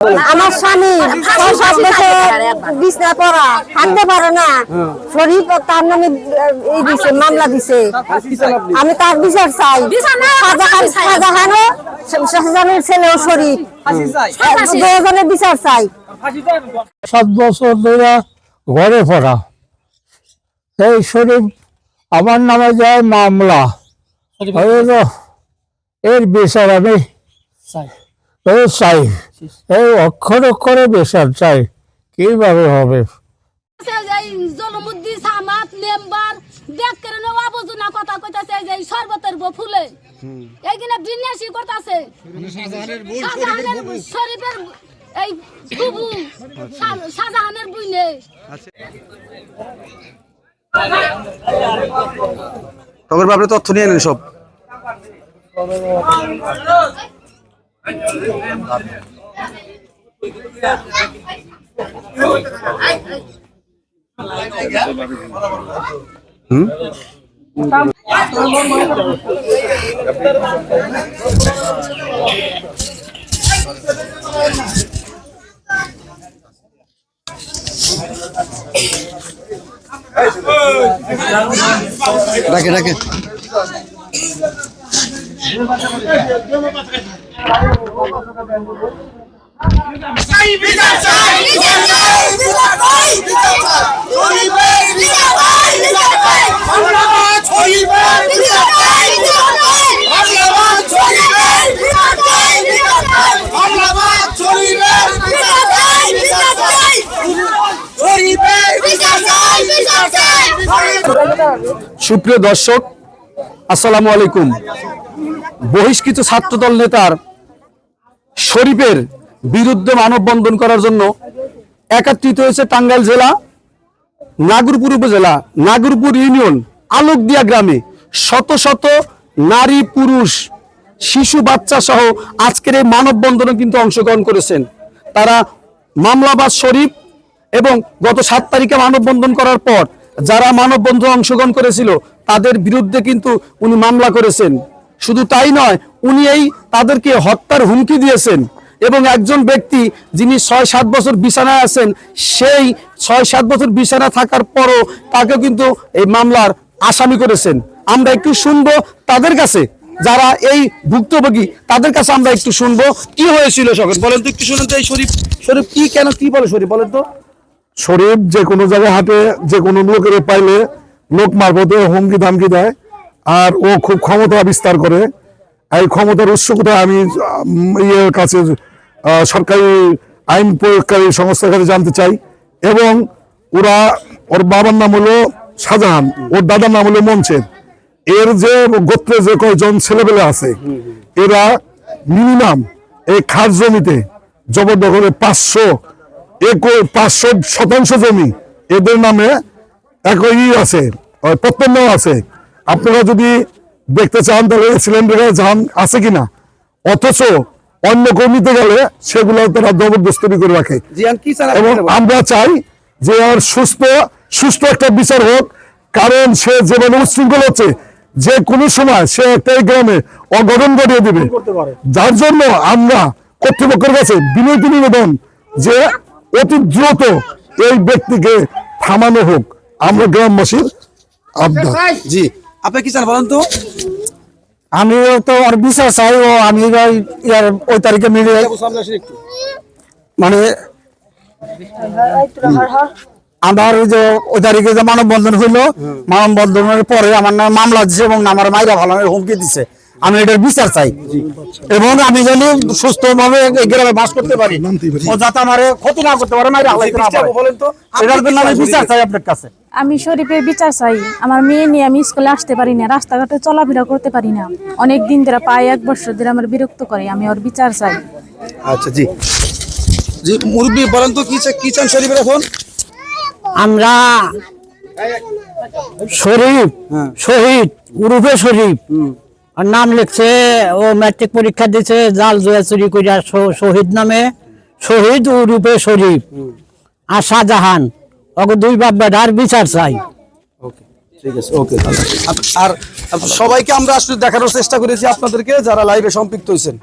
আমার স্বামী ছয় সাত বছর বিছনা পড়া হাঁটতে পারে না। শরীর তার নামে এই দিছে মামলা দিছে। আমি তার বিচার চাই। শাহজাহান শাহজাহানও শাহজাহানের ছেলেও শরীর। দুজনের বিচার চাই। সাত বছর ধরে ঘরে পড়া। এই শরীফ আমার নামে যায় মামলা। এর বিচার আমি চাই। এই অক্ষর অক্ষরে বিচার চাই। কীভাবে হবে? জলমুদ্দি সামাত মেম্বার দেখ করে কথা কইতাছে যে শরবতের ফুলে এইখানে বিন্যাসী করতেছে। শাহজাহানের শরীফের এই ফুবু শাহ- শাহজাহানের বুইনে। তখন আপনি তথ্য নিয়ে নেন সব। হুম রাখে রাখে। সুপ্রিয় দর্শক আসসালামু আলাইকুম। বহিষ্কৃত ছাত্রদল নেতার শরীফের বিরুদ্ধে মানববন্ধন করার জন্য একত্রিত হয়েছে টাঙ্গাইল জেলা, নাগরপুর উপজেলা, নাগরপুর ইউনিয়ন, আলোকদিয়া গ্রামে। শত শত নারী, পুরুষ, শিশু, বাচ্চা সহ আজকের এই মানববন্ধনে কিন্তু অংশগ্রহণ করেছেন। তারা মামলাবাদ শরীফ এবং গত সাত তারিখে মানববন্ধন করার পর যারা মানববন্ধনে অংশগ্রহণ করেছিল, তাদের বিরুদ্ধে কিন্তু উনি মামলা করেছেন। শুধু তাই নয়, উনি এই তাদেরকে হত্যার হুমকি দিয়েছেন। এবং একজন ব্যক্তি যিনি ছয়, সাত বছর বিছানায় আছেন, সেই ছয়, সাত বছর বিছানা থাকার পরও তাকে কিন্তু এই মামলার আসামি করেছেন। আমরা একটু শুনব তাদের কাছে, যারা এই ভুক্তভোগী, তাদের কাছে আমরা একটু শুনব কি হয়েছিল সকল বলেন তো একটু শুনেন তো এই শরীফ শরীফ কি, কেন কি বলে শরীফ, বলেন তো। শরীফ যে কোনো জায়গায় হাঁটে, যে কোনো লোকের পাইলে লোক মারফতে হুমকি ধামকি দেয়, আর ও খুব ক্ষমতা বিস্তার করে। এই ক্ষমতার উৎস কোথায় আমি ইয়ের কাছে সরকারি আইন প্রয়োগকারী সংস্থার কাছে জানতে চাই। এবং ওরা, ওর বাবার নাম হলো শাহজাহান, ওর দাদার নাম হলো মঞ্চের এর যে গোত্রে যে কয়জন ছেলেপেলে আছে, এরা মিনিমাম এই খাস জমিতে জবরদখলে পাঁচশো একো পাঁচশো শতাংশ জমি এদের নামে একই আছে প্রত্যন্ন আছে। আপনারা যদি দেখতে চান, তাহলে সিলিন্ডারে যান, আছে কিনা? অথচ অন্য কর্মীতে গেলে সেগুলো তারা জবরদস্তি করে রাখে। জিয়ান কি চান এবং আমরা চাই যে আর সুস্থ সুস্থ একটা বিচার হোক কারণ সে যেভাবে উচ্ছৃঙ্খল হচ্ছে। যে কোনো সময় সে একটা এই গ্রামে অঘটন ঘটিয়ে দেবে। যার জন্য আমরা কর্তৃপক্ষের কাছে বিনতি নিবেদন যে অতি দ্রুত এই ব্যক্তিকে থামানো হোক। আমরা গ্রামবাসীর আবদার। জি। আপনি কি চান বলেন তো? আমি তো আর বিশ্বাস চাই ও আমি ইয়ার ওই তারিখে মিলে মানে আমার ওই যে ওই তারিখে যে মানববন্ধন হইল মানববন্ধনের পরে আমার নামে মামলা দিছে এবং আমার মাইরা ভালো হুমকি দিছে। আমি এটার বিচার চাই। এবং আমি যেন সুস্থ ভাবে গ্রামে বাস করতে পারি। ও যাতে আমার ক্ষতি না করতে পারে মাইরা হালাইতে না পারে। বলেন তো। এটার জন্য আমি বিচার চাই আপনার কাছে। আমি শরীফের বিচার চাই। আমার মেয়ে নিয়ে আমি স্কুলে আসতে পারি না রাস্তাঘাটে চলাফেরা করতে পারি না। অনেক দিন ধরে প্রায় এক বছর ধরে আমার বিরক্ত করে আমি ওর বিচার চাই। আচ্ছা জি। জি মুরব্বী বলেন তো কি চান শরীফের এখন? আমরা শরীফ শহীদ উরুফে শরীফ। আর নাম লিখছে, ও ম্যাট্রিক পরীক্ষা দিছে, জাল জুয়া চুরি করিয়া শহীদ নামে, শহীদ ও রূপে শরীফ আর শাহজাহান। ওকে দুই বাপ বেটার বিচার চাই। ওকে আর সবাইকে আমরা আসলে দেখানোর চেষ্টা করেছি আপনাদেরকে, যারা লাইভে সম্পৃক্ত হয়েছেন